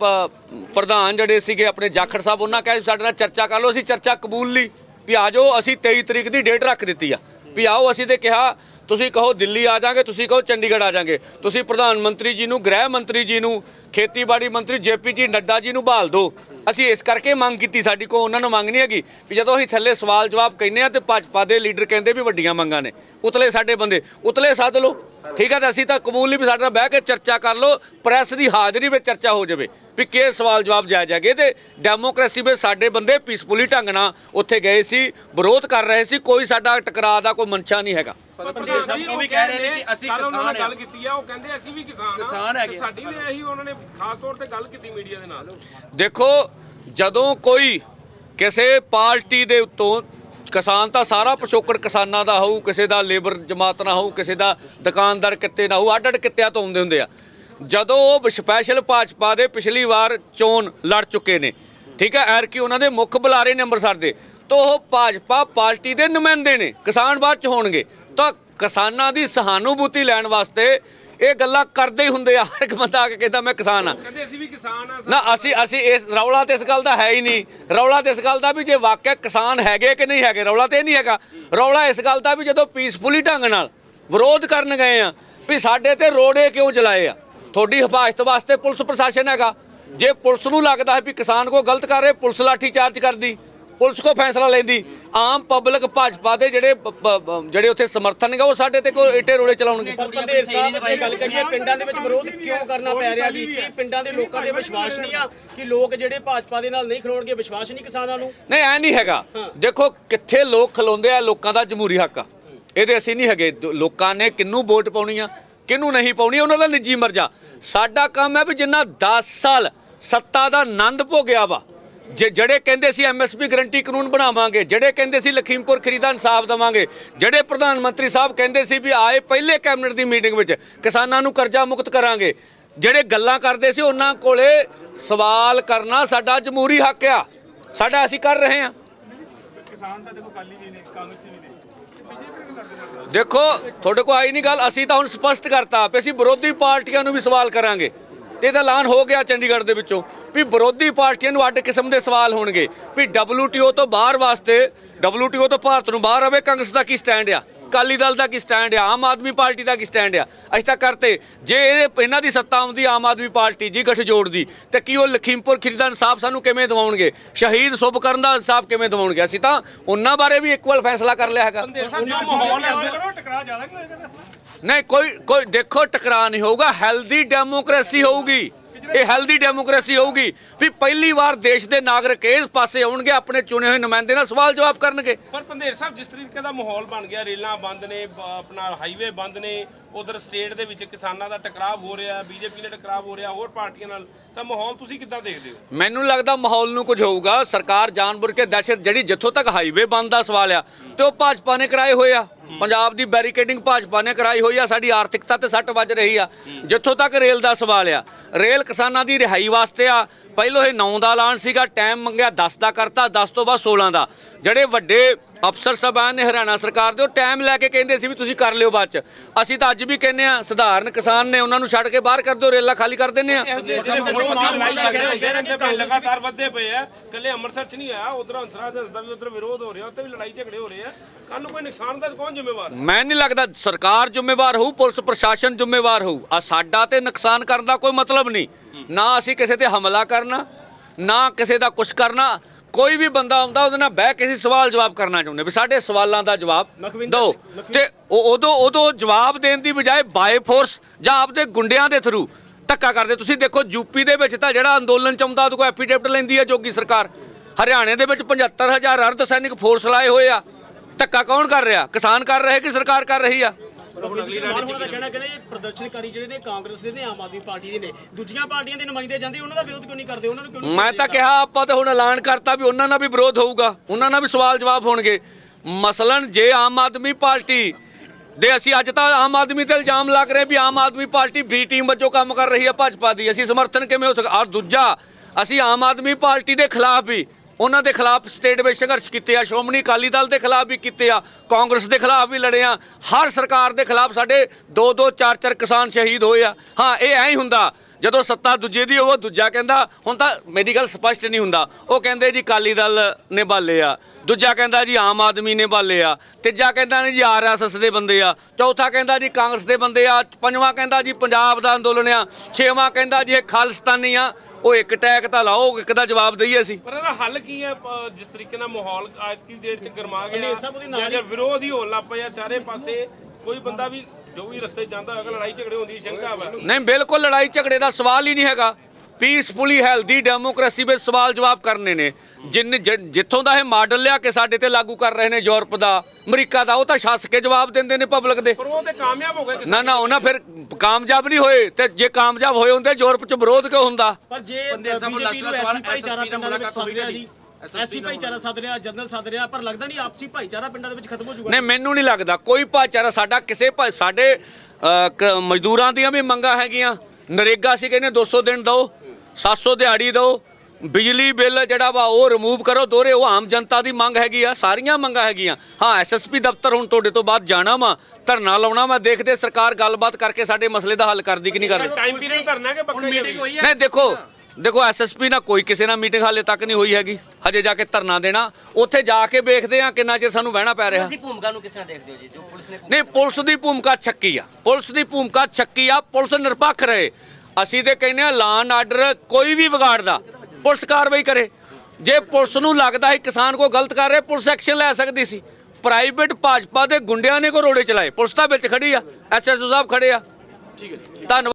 ਪ੍ਰਧਾਨ ਜਿਹੜੇ ਸੀਗੇ ਆਪਣੇ ਜਾਖੜ ਸਾਹਿਬ ਉਹਨਾਂ ਕਹੇ ਸਾਡੇ ਨਾਲ ਚਰਚਾ ਕਰ ਲਓ ਅਸੀਂ ਚਰਚਾ ਕਬੂਲ ਲਈ ਵੀ ਆ ਜਾਓ ਅਸੀਂ 23 ਤਰੀਕ ਦੀ ਡੇਟ ਰੱਖ ਦਿੱਤੀ ਆ। ਵੀ ਆਓ ਅਸੀਂ ਤੇ ਕਿਹਾ, ਤੁਸੀਂ ਕਹੋ ਦਿੱਲੀ ਆ ਜਾਾਂਗੇ, ਤੁਸੀਂ ਕਹੋ ਚੰਡੀਗੜ੍ਹ ਆ ਜਾਾਂਗੇ। ਤੁਸੀਂ ਪ੍ਰਧਾਨ ਮੰਤਰੀ ਜੀ ਨੂੰ, ਗ੍ਰਹਿ ਮੰਤਰੀ ਜੀ ਨੂੰ, ਖੇਤੀਬਾੜੀ ਮੰਤਰੀ ਜੇਪੀ ਜੀ, ਨੱਡਾ ਜੀ ਨੂੰ ਬਹਾਲ ਦਿਓ। ਅਸੀਂ ਇਸ ਕਰਕੇ ਮੰਗ ਕੀਤੀ ਸਾਡੀ ਕੋ ਉਹਨਾਂ ਨੂੰ ਮੰਗ ਨਹੀਂ ਹੈਗੀ ਵੀ ਜਦੋਂ ਅਸੀਂ ਥੱਲੇ ਸਵਾਲ ਜਵਾਬ ਕਹਿੰਦੇ ਆ ਤੇ ਭਾਜਪਾ ਦੇ ਲੀਡਰ ਕਹਿੰਦੇ ਵੀ ਵੱਡੀਆਂ ਮੰਗਾਂ ਨੇ। ਉਤਲੇ ਸਾਡੇ ਬੰਦੇ, ਉਤਲੇ ਸੱਦ ਲਓ। ਠੀਕ ਹੈ ਤਾਂ ਅਸੀਂ ਤਾਂ ਕਬੂਲ ਨਹੀਂ ਵੀ ਸਾਡੇ ਨਾਲ ਬਹਿ ਕੇ ਚਰਚਾ ਕਰ ਲਓ ਪ੍ਰੈਸ ਦੀ ਹਾਜ਼ਰੀ ਵਿੱਚ ਚਰਚਾ ਹੋ ਜਾਵੇ ਵੀ ਕੀ ਸਵਾਲ ਜਵਾਬ ਜਾਇਜ਼ ਹੈਗੇ ਤੇ ਡੈਮੋਕ੍ਰੇਸੀ ਵਿੱਚ ਸਾਡੇ ਬੰਦੇ ਪੀਸਫੁਲੀ ਢੰਗ ਨਾਲ ਉੱਥੇ ਗਏ ਸੀ ਵਿਰੋਧ ਕਰ ਰਹੇ ਸੀ ਕੋਈ ਸਾਡਾ ਟਕਰਾਅ ਦਾ ਕੋਈ ਮਨਸ਼ਾ ਨਹੀਂ ਹੈਗਾ। ਪ੍ਰਧਾਨ ਸਾਹਿਬ ਉਹ ਵੀ ਕਹਿ ਰਹੇ ਨੇ ਕਿ ਅਸੀਂ ਕਿਸਾਨ ਉਹਨਾਂ ਨਾਲ ਗੱਲ ਕੀਤੀ ਆ ਉਹ ਕਹਿੰਦੇ ਅਸੀਂ ਵੀ ਕਿਸਾਨ ਕਿਸਾਨ ਹੈਗੇ। ਸਾਡੀ ਵੀ ਇਹੀ ਉਹਨਾਂ ਨੇ ਖਾਸ ਤੌਰ ਤੇ ਗੱਲ ਕੀਤੀ ਮੀਡੀਆ ਦੇ ਨਾਲ। ਦੇਖੋ ਜਦੋਂ ਕੋਈ ਕਿਸੇ ਪਾਰਟੀ ਦੇ ਉੱਤੋਂ ਕਿਸਾਨ ਤਾਂ ਸਾਰਾ ਪਿਛੋਕੜ ਕਿਸਾਨਾਂ ਦਾ ਹੋਊ, ਕਿਸੇ ਦਾ ਲੇਬਰ ਜਮਾਤ ਨਾ ਹੋਊ, ਕਿਸੇ ਦਾ ਦੁਕਾਨਦਾਰ ਕਿੱਤੇ ਨਾ ਹੋਊ ਅੱਡ ਅੱਡ ਕਿੱਤਿਆਂ ਤੋਂ ਹੁੰਦੇ ਹੁੰਦੇ ਆ। ਜਦੋਂ ਉਹ ਸਪੈਸ਼ਲ ਭਾਜਪਾ ਦੇ ਪਿਛਲੀ ਵਾਰ ਚੋਣ ਲੜ ਚੁੱਕੇ ਨੇ, ਠੀਕ ਹੈ ਐਰ ਕੀ ਉਹਨਾਂ ਦੇ ਮੁੱਖ ਬੁਲਾਰੇ ਨੇ ਅੰਮ੍ਰਿਤਸਰ ਦੇ, ਤਾਂ ਉਹ ਭਾਜਪਾ ਪਾਰਟੀ ਦੇ ਨੁਮਾਇੰਦੇ ਨੇ, ਕਿਸਾਨ ਬਾਅਦ ਚ ਹੋਣਗੇ। ਤਾਂ ਕਿਸਾਨਾਂ ਦੀ ਸਹਾਨੂਭੂਤੀ ਲੈਣ ਵਾਸਤੇ ਇਹ ਗੱਲਾਂ ਕਰਦੇ ਹੀ ਹੁੰਦੇ ਆ। ਹਰ ਇੱਕ ਬੰਦਾ ਆ ਕੇ ਕਹਿੰਦਾ ਮੈਂ ਕਿਸਾਨ ਆ। ਕਹਿੰਦੇ ਅਸੀਂ ਵੀ ਕਿਸਾਨ ਆ ਨਾ ਅਸੀਂ ਅਸੀਂ ਇਸ ਰੌਲਾ ਤੇ ਇਸ ਗੱਲ ਦਾ ਹੈ ਹੀ ਨਹੀਂ। ਰੌਲਾ ਤੇ ਇਸ ਗੱਲ ਦਾ ਵੀ ਜੇ ਵਾਕਿਆ ਕਿਸਾਨ ਹੈਗੇ ਕਿ ਨਹੀਂ ਹੈਗੇ ਰੌਲਾ ਤੇ ਇਹ ਨਹੀਂ ਹੈਗਾ। ਰੌਲਾ ਇਸ ਗੱਲ ਦਾ ਵੀ ਜਦੋਂ ਪੀਸਫੁਲੀ ਢੰਗ ਨਾਲ ਵਿਰੋਧ ਕਰਨ ਗਏ ਆ ਵੀ ਸਾਡੇ ਤੇ ਰੋੜੇ ਕਿਉਂ ਚਲਾਏ ਆ? ਤੁਹਾਡੀ ਹਿਫਾਜ਼ਤ ਵਾਸਤੇ ਪੁਲਿਸ ਪ੍ਰਸ਼ਾਸਨ ਹੈਗਾ। ਜੇ ਪੁਲਿਸ ਨੂੰ ਲੱਗਦਾ ਹੈ ਵੀ ਕਿਸਾਨ ਕੋ ਗਲਤ ਕਰ ਰਹੇ ਪੁਲਿਸ ਲਾਠੀ ਚਾਰਜ ਕਰਦੀ। ਪੁਲਿਸ ਕੋ ਫੈਸਲਾ ਲੈਂਦੀ। ਆਮ ਪਬਲਿਕ ਭਾਜਪਾ ਦੇ ਜਿਹੜੇ ਜਿਹੜੇ ਉੱਥੇ ਸਮਰਥਨ ਨੇ ਉਹ ਸਾਡੇ ਤੇ ਕੋਈ ਇੱਟੇ ਰੋੜੇ ਚਲਾਉਣਗੇ। ਪਰ ਪੰਦੇਰ ਸਾਹਿਬ ਜੇ ਗੱਲ ਕਰੀਏ ਪਿੰਡਾਂ ਦੇ ਵਿੱਚ ਵਿਰੋਧ ਕਿਉਂ ਕਰਨਾ ਪੈ ਰਿਹਾ ਜੀ? ਕੀ ਪਿੰਡਾਂ ਦੇ ਲੋਕਾਂ ਦੇ ਵਿਸ਼ਵਾਸ ਨਹੀਂ ਆ ਕਿ ਲੋਕ ਜਿਹੜੇ ਭਾਜਪਾ ਦੇ ਨਾਲ ਨਹੀਂ ਖਲੋਣਗੇ ਵਿਸ਼ਵਾਸ ਨਹੀਂ ਕਿਸਾਨਾਂ ਨੂੰ? ਨਹੀਂ ਐ ਨਹੀਂ ਹੈਗਾ। ਦੇਖੋ ਕਿੱਥੇ ਲੋਕ ਖਲੋਂਦੇ ਆ ਲੋਕਾਂ ਦਾ ਜਮਹੂਰੀ ਹੱਕ ਆ। ਇਹਦੇ ਅਸੀਂ ਨਹੀਂ ਹੈਗੇ। ਲੋਕਾਂ ਨੇ ਕਿੰਨੂੰ ਵੋਟ ਪਾਉਣੀ ਆ ਕਿਹਨੂੰ ਨਹੀਂ ਪਾਉਣੀ ਉਹਨਾਂ ਦਾ ਨਿੱਜੀ ਮਰਜ਼ਾ। ਸਾਡਾ ਕੰਮ ਹੈ ਵੀ ਜਿੰਨਾ 10 ਸਾਲ ਸੱਤਾ ਦਾ ਆਨੰਦ ਭੋਗਿਆ ਵਾ। ਜਿਹੜੇ ਕਹਿੰਦੇ ਸੀ ਐਮਐਸਪੀ ਗਰੰਟੀ ਕਾਨੂੰਨ ਬਣਾਵਾਂਗੇ ਜਿਹੜੇ ਕਹਿੰਦੇ ਸੀ ਲਖੀਮਪੁਰ ਖਰੀਦਾ ਇਨਸਾਫ ਦਵਾਂਗੇ ਜਿਹੜੇ ਪ੍ਰਧਾਨ ਮੰਤਰੀ ਸਾਹਿਬ ਕਹਿੰਦੇ ਸੀ ਵੀ ਆਏ ਪਹਿਲੇ ਕੈਬਨਿਟ ਦੀ ਮੀਟਿੰਗ ਵਿੱਚ ਕਿਸਾਨਾਂ ਨੂੰ ਕਰਜ਼ਾ ਮੁਕਤ ਕਰਾਂਗੇ ਜਿਹੜੇ ਗੱਲਾਂ ਕਰਦੇ ਸੀ ਉਹਨਾਂ ਕੋਲੇ ਸਵਾਲ ਕਰਨਾ ਸਾਡਾ ਜਮਹੂਰੀ ਹੱਕ ਆ ਸਾਡਾ ਅਸੀਂ ਕਰ ਰਹੇ ਹਾਂ। ਦੇਖੋ ਤੁਹਾਡੇ ਕੋਲ ਆਈ ਨਹੀਂ ਗੱਲ ਅਸੀਂ ਤਾਂ ਹੁਣ ਸਪਸ਼ਟ ਕਰਤਾ ਵੀ ਅਸੀਂ ਵਿਰੋਧੀ ਪਾਰਟੀਆਂ ਨੂੰ ਵੀ ਸਵਾਲ ਕਰਾਂਗੇ। ਤੇ ਇਹਦਾ ਐਲਾਨ ਹੋ ਗਿਆ ਚੰਡੀਗੜ੍ਹ ਦੇ ਵਿੱਚੋਂ ਵੀ ਵਿਰੋਧੀ ਪਾਰਟੀਆਂ ਨੂੰ ਅੱਡ ਕਿਸਮ ਦੇ ਸਵਾਲ ਹੋਣਗੇ ਵੀ WTO ਤੋਂ ਬਾਹਰ ਵਾਸਤੇ WTO ਤੋਂ ਭਾਰਤ ਨੂੰ ਬਾਹਰ ਆਵੇ ਕਾਂਗਰਸ ਦਾ ਕੀ ਸਟੈਂਡ ਆ? ਅਕਾਲੀ ਦਲ ਦਾ ਕੀ ਸਟੈਂਡ ਆ? ਆਮ ਆਦਮੀ ਪਾਰਟੀ ਦਾ ਕੀ ਸਟੈਂਡ ਆ? ਅਸੀਂ ਤਾਂ ਕਰਤੇ ਜੇ ਇਹ ਇਹਨਾਂ ਦੀ ਸੱਤਾ ਆਉਂਦੀ ਆਮ ਆਦਮੀ ਪਾਰਟੀ ਜੀ ਗੱਠਜੋੜ ਦੀ ਤੇ ਕੀ ਉਹ ਲਖੀਮਪੁਰ ਖੀਰੀ ਦਾ ਇਨਸਾਫ ਸਾਨੂੰ ਕਿਵੇਂ ਦਿਵਾਉਣਗੇ? ਸ਼ਹੀਦ ਸੁਭਕਰਨ ਦਾ ਇਨਸਾਫ ਕਿਵੇਂ ਦਿਵਾਉਣਗੇ? ਅਸੀਂ ਤਾਂ ਉਹਨਾਂ ਬਾਰੇ ਵੀ ਇਕੁਅਲ ਫੈਸਲਾ ਕਰ ਲਿਆ ਹੈਗਾ। ਪੰਦੇਰ ਸਾਹਿਬ ਜੋ ਮਾਹੌਲ ਹੈ। ਨਹੀਂ, ਕੋਈ ਕੋਈ ਦੇਖੋ, ਟਕਰਾਅ ਨਹੀਂ ਹੋਊਗਾ। ਹੈਲਦੀ ਡੈਮੋਕ੍ਰੇਸੀ ਹੋਊਗੀ। ਇਹ ਹੈਲਦੀ ਡੈਮੋਕ੍ਰੇਸੀ ਹੋਊਗੀ। ਵੀ ਪਹਿਲੀ ਵਾਰ ਦੇਸ਼ ਦੇ ਨਾਗਰਿਕ ਇਸ ਪਾਸੇ ਆਉਣਗੇ, ਆਪਣੇ ਚੁਣੇ ਹੋਏ ਨੁਮਾਇੰਦੇ ਨਾਲ ਸਵਾਲ ਜਵਾਬ ਕਰਨਗੇ। ਪਰ ਪੰਦੇਰ ਸਾਹਿਬ, ਜਿਸ ਤਰੀਕੇ ਦਾ ਮਾਹੌਲ ਬਣ ਗਿਆ, ਰੇਲਾਂ ਬੰਦ ਨੇ ਆਪਣਾ ਹਾਈਵੇ ਬੰਦ ਨੇ ਉਧਰ ਸਟੇਟ ਦੇ ਵਿੱਚ ਕਿਸਾਨਾਂ ਦਾ ਟਕਰਾਅ ਹੋ ਰਿਹਾ, ਬੀਜੇਪੀ ਨਾਲ ਟਕਰਾਅ ਹੋ ਰਿਹਾ, ਹੋਰ ਪਾਰਟੀਆਂ ਨਾਲ, ਤਾਂ ਮਾਹੌਲ ਤੁਸੀਂ ਕਿੱਦਾਂ ਦੇਖਦੇ ਹੋ? ਮੈਨੂੰ ਲੱਗਦਾ ਮਾਹੌਲ ਨੂੰ ਕੁਝ ਹੋਊਗਾ। ਸਰਕਾਰ ਜਾਣਬੁੱਝ ਕੇ ਦਹਿਸ਼ਤ ਜਿਹੜੀ ਜਿੱਥੋਂ ਤੱਕ ਹਾਈਵੇ ਬੰਦ ਦਾ ਸਵਾਲ ਆ, ਤੇ ਉਹ ਭਾਜਪਾ ਨੇ ਕਰਾਏ ਹੋਏ ਆ। ਪੰਜਾਬ ਦੀ ਬੈਰੀਕੇਡਿੰਗ ਭਾਜਪਾ ਨੇ ਕਰਾਈ ਹੋਈ ਆ, ਸਾਡੀ ਆਰਥਿਕਤਾ ਤੇ ਸੱਟ ਵੱਜ ਰਹੀ ਆ। ਜਿੱਥੋਂ ਤੱਕ ਰੇਲ ਦਾ ਸਵਾਲ ਆ, ਰੇਲ ਕਿਸਾਨਾਂ ਦੀ ਰਿਹਾਈ ਵਾਸਤੇ ਆ, ਪਹਿਲੋਂ ਇਹ 9 ਦਾ ਐਲਾਨ ਸੀਗਾ, ਟਾਈਮ ਮੰਗਿਆ 10 ਦਾ ਕਰਤਾ 10 ਤੋਂ ਬਾਅਦ 16 ਦਾ। ਜਿਹੜੇ ਵੱਡੇ ਅਫਸਰ ਸਾਹਿਬਾਨ ਨੇ ਹਰਿਆਣਾ ਸਰਕਾਰ ਦੇ ਉਹ ਟਾਈਮ ਲੈ ਕੇ ਕਹਿੰਦੇ ਸੀ ਵੀ ਤੁਸੀਂ ਕਰ ਲਿਓ ਬਾਅਦ ਚ। ਅਸੀਂ ਤਾਂ ਅੱਜ ਵੀ ਕਹਿੰਦੇ ਆ ਸਧਾਰਨ ਕਿਸਾਨ ਨੇ ਉਹਨਾਂ ਨੂੰ ਛੱਡ ਕੇ ਬਾਹਰ ਕਰ ਦਿਓ ਰੇਲਾਂ ਖਾਲੀ ਕਰ ਦਿੰਦੇ ਆ ਇਹੋ ਜਿਹੇ ਜਿਹੜੇ ਵਿਰੋਧ ਦੀ ਲੜਾਈ ਝਗੜੇ ਹੁੰਦੇ ਰਹਿੰਦੇ ਪਏ ਲਗਾਤਾਰ ਵੱਧਦੇ ਪਏ ਆ ਕੱਲੇ ਅੰਮ੍ਰਿਤਸਰ ਚ ਨਹੀਂ ਆਇਆ ਉਧਰ ਹੰਸਰਾਜ ਦਾ ਵੀ ਉਧਰ ਵਿਰੋਧ ਹੋ ਰਿਹਾ ਉੱਥੇ ਵੀ ਲੜਾਈ ਝਗੜੇ ਹੋ ਰਹੇ ਆ। ਕੱਲ ਨੂੰ ਕੋਈ ਨੁਕਸਾਨ ਦਾ ਕੌਣ ਜ਼ਿੰਮੇਵਾਰ ਹੈ? ਮੈਂ ਨਹੀਂ ਲੱਗਦਾ ਸਰਕਾਰ ਜ਼ਿੰਮੇਵਾਰ ਹੋਊ ਪੁਲਿਸ ਪ੍ਰਸ਼ਾਸਨ ਜ਼ਿੰਮੇਵਾਰ ਹੋਊ। ਆ ਸਾਡਾ ਤੇ ਨੁਕਸਾਨ ਕਰਨ ਦਾ ਕੋਈ ਮਤਲਬ ਨਹੀਂ। ਨਾ ਅਸੀਂ ਕਿਸੇ ਤੇ ਹਮਲਾ ਕਰਨਾ ਨਾ ਕਿਸੇ ਦਾ ਕੁਝ ਕਰਨਾ ਕੋਈ ਵੀ ਬੰਦਾ ਆਉਂਦਾ ਉਹਦੇ ਨਾਲ ਬਹਿ ਕੇ ਅਸੀਂ ਸਵਾਲ ਜਵਾਬ ਕਰਨਾ ਚਾਹੁੰਦੇ ਵੀ ਸਾਡੇ ਸਵਾਲਾਂ ਦਾ ਜਵਾਬ ਦਿਓ। ਤੇ ਉਹ- ਉਦੋਂ ਉਦੋਂ ਜਵਾਬ ਦੇਣ ਦੀ ਬਜਾਏ ਬਾਏ ਫੋਰਸ ਜਾਂ ਆਪਦੇ ਗੁੰਡਿਆਂ ਦੇ ਥਰੂ ਧੱਕਾ ਕਰਦੇ। ਤੁਸੀਂ ਦੇਖੋ ਯੂਪੀ ਦੇ ਵਿੱਚ ਤਾਂ ਜਿਹੜਾ ਅੰਦੋਲਨ ਚ ਆਉਂਦਾ ਉਹਦੇ ਕੋਲ ਐਫੀਡੇਵਿਟ ਲੈਂਦੀ ਹੈ ਜੋਗੀ ਸਰਕਾਰ। ਹਰਿਆਣੇ ਦੇ ਵਿੱਚ 75000 ਅਰਧ ਸੈਨਿਕ ਫੋਰਸ ਲਾਏ ਹੋਏ ਆ। ਧੱਕਾ ਕੌਣ ਕਰ ਰਿਹਾ? ਕਿਸਾਨ ਕਰ ਰਹੇ ਕਿ ਸਰਕਾਰ ਕਰ ਰਹੀ ਆ? ਸਲਮਾਨ ਹੋਣਾ ਦਾ ਕਹਿਣਾ ਕਿ ਇਹ ਪ੍ਰਦਰਸ਼ਨਕਾਰੀ ਜਿਹੜੇ ਨੇ ਕਾਂਗਰਸ ਦੇ ਨੇ ਆਮ ਆਦਮੀ ਪਾਰਟੀ ਦੇ ਨੇ ਦੂਜੀਆਂ ਪਾਰਟੀਆਂ ਦੇ ਨੁਮਾਇੰਦੇ ਜਾਂਦੇ ਉਹਨਾਂ ਦਾ ਵਿਰੋਧ ਕਿਉਂ ਨਹੀਂ ਕਰਦੇ? ਉਹਨਾਂ ਨੂੰ ਕਿਉਂ ਨਹੀਂ ਮੈਂ ਤਾਂ ਕਿਹਾ ਆਪਾਂ ਤਾਂ ਹੁਣ ਐਲਾਨ ਕਰਤਾ ਵੀ ਉਹਨਾਂ ਨਾਲ ਵੀ ਵਿਰੋਧ ਹੋਊਗਾ ਉਹਨਾਂ ਨਾਲ ਵੀ ਸਵਾਲ ਜਵਾਬ ਹੋਣਗੇ। ਮਸਲਨ ਜੇ ਆਮ ਆਦਮੀ ਪਾਰਟੀ ਦੇ ਅਸੀਂ ਅੱਜ ਤਾਂ ਆਮ ਆਦਮੀ ਤੇ ਇਲਜ਼ਾਮ ਲੱਗ ਰਹੇ ਵੀ Aam Aadmi party B team ਵਜੋਂ ਕੰਮ ਕਰ ਰਹੀ ਹੈ ਭਾਜਪਾ ਦੀ ਅਸੀਂ ਸਮਰਥਨ ਕਿਵੇਂ ਹੋ ਸਕਦਾ ਔਰ ਦੂਜਾ ਅਸੀਂ ਆਮ ਆਦਮੀ ਪਾਰਟੀ ਦੇ ਖਿਲਾਫ ਵੀ ਉਹਨਾਂ ਦੇ ਖਿਲਾਫ ਸਟੇਟ ਵਿੱਚ ਸੰਘਰਸ਼ ਕੀਤੇ ਆ, ਸ਼੍ਰੋਮਣੀ ਅਕਾਲੀ ਦਲ ਦੇ ਖਿਲਾਫ ਵੀ ਕੀਤੇ ਆ, ਕਾਂਗਰਸ ਦੇ ਖਿਲਾਫ ਵੀ ਲੜੇ ਆ। ਹਰ ਸਰਕਾਰ ਦੇ ਖਿਲਾਫ ਸਾਡੇ ਦੋ ਦੋ ਚਾਰ ਚਾਰ ਕਿਸਾਨ ਸ਼ਹੀਦ ਹੋਏ ਆ। ਹਾਂ, ਇਹ ਐਂ ਹੀ ਹੁੰਦਾ ਜਦੋਂ ਸੱਤਾ ਦੂਜੇ ਦੀ ਉਹ ਦੂਜਾ ਕਹਿੰਦਾ ਹੁਣ ਤਾਂ ਮੇਰੀ ਗੱਲ ਸਪਸ਼ਟ ਨਹੀਂ ਹੁੰਦਾ। ਉਹ ਕਹਿੰਦੇ ਜੀ ਕਾਲੀ ਦਲ ਨੇ ਬਾਲੇ ਆ। ਦੂਜਾ ਕਹਿੰਦਾ ਜੀ ਆਮ ਆਦਮੀ ਨੇ ਬਾਲੇ ਆ। ਤੀਜਾ ਕਹਿੰਦਾ ਨੇ ਜੀ ਆਰਐਸਐਸ ਦੇ ਬੰਦੇ ਆ। ਚੌਥਾ ਕਹਿੰਦਾ ਜੀ ਕਾਂਗਰਸ ਦੇ ਬੰਦੇ ਆ। ਪੰਜਵਾਂ ਕਹਿੰਦਾ ਜੀ ਪੰਜਾਬ ਦਾ ਅੰਦੋਲਨ ਆ। ਛੇਵਾਂ ਕਹਿੰਦਾ ਜੀ ਇਹ ਖਾਲਿਸਤਾਨੀ ਆ। ਉਹ ਇੱਕ ਟੈਕ ਤਾਂ ਲਾਓ ਇੱਕ ਦਾ ਜਵਾਬ ਦਈਏ ਅਸੀਂ। ਪਰ ਇਹਦਾ ਹੱਲ ਕੀ ਹੈ ਜਿਸ ਤਰੀਕੇ ਨਾਲ ਮਾਹੌਲ ਅੱਜ ਦੀ ਡੇਟ 'ਚ ਗਰਮਾ ਗਿਆ ਜਾਂ ਵਿਰੋਧ ਹੀ ਹੋਣ ਲੱਗ ਪਿਆ ਚਾਰੇ ਪਾਸੇ ਕੋਈ ਬੰਦਾ ਵੀ ਜੋ ਵੀ ਰਸਤੇ 'ਚ ਜਾਂਦਾ ਹੋਵੇਗਾ ਲੜਾਈ ਝਗੜੇ ਹੁੰਦੀ ਸ਼ੰਕਾ ਵਾ। ਨਹੀਂ ਬਿਲਕੁਲ ਲੜਾਈ ਝਗੜੇ ਦਾ ਸਵਾਲ ਹੀ ਨਹੀਂ ਹੈਗਾ। ਪੀਸਫੁਲੀ ਹੈਲਦੀ ਡੈਮੋਕ੍ਰੇਸੀ ਵਿੱਚ ਸਵਾਲ ਜਵਾਬ ਕਰਨੇ ਨੇ। ਜਿੰਨ ਜਿੱਥੋਂ ਦਾ ਇਹ ਮਾਡਲ ਲਿਆ ਕੇ ਸਾਡੇ ਤੇ ਲਾਗੂ ਕਰ ਰਹੇ ਨੇ ਯੂਰਪ ਦਾ ਅਮਰੀਕਾ ਦਾ ਉਹ ਤਾਂ ਛੱਸ ਕੇ ਜਵਾਬ ਦਿੰਦੇ ਨੇ ਪਬਲਿਕ ਦੇ। ਪਰ ਉਹ ਤੇ ਕਾਮਯਾਬ ਹੋ ਗਏ ਕਿਸੇ ਨਾ ਨਾ ਉਹਨਾਂ ਫਿਰ ਕਾਮਯਾਬ ਨਹੀਂ ਹੋਏ ਤੇ ਜੇ ਕਾਮਯਾਬ ਹੋਏ ਹੁੰਦੇ ਯੂਰਪ 'ਚ ਵਿਰੋਧ ਕਿਉਂ ਹੁੰਦਾ? ਪਰ ਜੇ ਬੀਜੇਪੀ ਨੂੰ ਐਸੀ ਭਾਈਚਾਰਾ ਪਿੰਡਾਂ ਦੇ ਵਿੱਚ ਰਿਹਾ ਜੀ ਐਸੀ ਭਾਈਚਾਰਾ ਸੱਦ ਰਿਹਾ ਜਨਰਲ ਸੱਦ ਰਿਹਾ ਪਰ ਲੱਗਦਾ ਨਹੀਂ ਆਪਸੀ ਭਾਈਚਾਰਾ ਪਿੰਡਾਂ ਦੇ ਵਿੱਚ ਖਤਮ ਹੋ ਜਾਊਗਾ ਨਹੀਂ ਮੈਨੂੰ ਨਹੀਂ ਲੱਗਦਾ। ਕੋਈ ਭਾਈਚਾਰਾ ਸਾਡਾ ਕਿਸੇ ਸਾਡੇ ਅ, ਕ- ਮਜ਼ਦੂਰਾਂ ਦੀਆਂ ਵੀ ਮੰਗਾਂ ਹੈਗੀਆਂ। ਨਰੇਗਾ ਸੀ ਕਹਿੰਦੇ 200 ਦਿਨ ਦਿਓ 700 ਦਿਹਾੜੀ ਦਿਓ ਬਿਜਲੀ ਬਿੱਲ ਜਿਹੜਾ ਵਾ ਉਹ ਰਿਮੂਵ ਕਰੋ ਦੋਰੇ ਉਹ ਆਮ ਜਨਤਾ ਦੀ ਮੰਗ ਹੈਗੀ ਆ ਸਾਰੀਆਂ ਮੰਗਾਂ ਹੈਗੀਆਂ। ਹਾਂ ਐਸਐਸਪੀ ਦਫ਼ਤਰ ਹੁਣ ਤੁਹਾਡੇ ਤੋਂ ਬਾਅਦ ਜਾਣਾ ਵਾ ਧਰਨਾ ਲਾਉਣਾ ਵਾ ਦੇਖਦੇ ਸਰਕਾਰ ਗੱਲਬਾਤ ਕਰਕੇ ਸਾਡੇ ਮਸਲੇ ਦਾ ਹੱਲ ਕਰਦੀ ਕਿ ਨਹੀਂ ਕਰਦੀ। ਟਾਈਮ ਪੀਰੀਅਡ ਧਰਨਾ ਕਿ ਪੱਕਾ ਮੀਟਿੰਗ ਹੋਈ ਨਹੀਂ ਦੇਖੋ ਦੇਖੋ ਐਸਐਸਪੀ ਨਾਲ ਕੋਈ ਕਿਸੇ ਨਾਲ ਮੀਟਿੰਗ ਹਾਲੇ ਤੱਕ ਨਹੀਂ ਹੋਈ ਹੈਗੀ। ਹਜੇ ਜਾ ਕੇ ਧਰਨਾ ਦੇਣਾ ਉੱਥੇ ਜਾ ਕੇ ਵੇਖਦੇ ਆ ਕਿੰਨਾ ਚਿਰ ਸਾਨੂੰ ਬਹਿਣਾ ਪੈ ਰਿਹਾ। ਤੁਸੀਂ ਭੂਮਿਕਾ ਨੂੰ ਕਿਸ ਤਰ੍ਹਾਂ ਦੇਖਦੇ ਹੋ ਜੀ ਜੋ ਪੁਲਿਸ ਨੇ ਨਹੀਂ ਪੁਲਿਸ ਦੀ ਭੂਮਿਕਾ ਛੱਕੀ ਆ ਪੁਲਿਸ ਦੀ ਭੂਮਿਕਾ ਛੱਕੀ ਆ ਪੁਲਿਸ ਨਿਰਪੱਖ ਰਹੇ। ਅਸੀਂ ਤੇ ਕਹਿੰਦੇ ਆ ਲਾਨ ਆਰਡਰ ਕੋਈ ਵੀ ਵਿਗਾੜਦਾ ਪੁਲਿਸ ਕਾਰਵਾਈ ਕਰੇ। ਜੇ ਪੁਲਿਸ ਨੂੰ ਲੱਗਦਾ ਹੈ ਕਿਸਾਨ ਕੋ ਗਲਤ ਕਰ ਰਿਹਾ ਪੁਲਿਸ ਐਕਸ਼ਨ ਲੈ ਸਕਦੀ ਸੀ। ਪ੍ਰਾਈਵੇਟ ਭਾਜਪਾ ਦੇ ਗੁੰਡਿਆਂ ਨੇ ਕੋ ਰੋੜੇ ਚਲਾਏ ਪੁਲਿਸ ਤਾਂ ਵਿੱਚ ਖੜੀ ਆ ਐਸਐਸਓ ਸਾਹਿਬ ਖੜੇ ਆ। ਠੀਕ ਹੈ ਧੰਨਵਾਦ।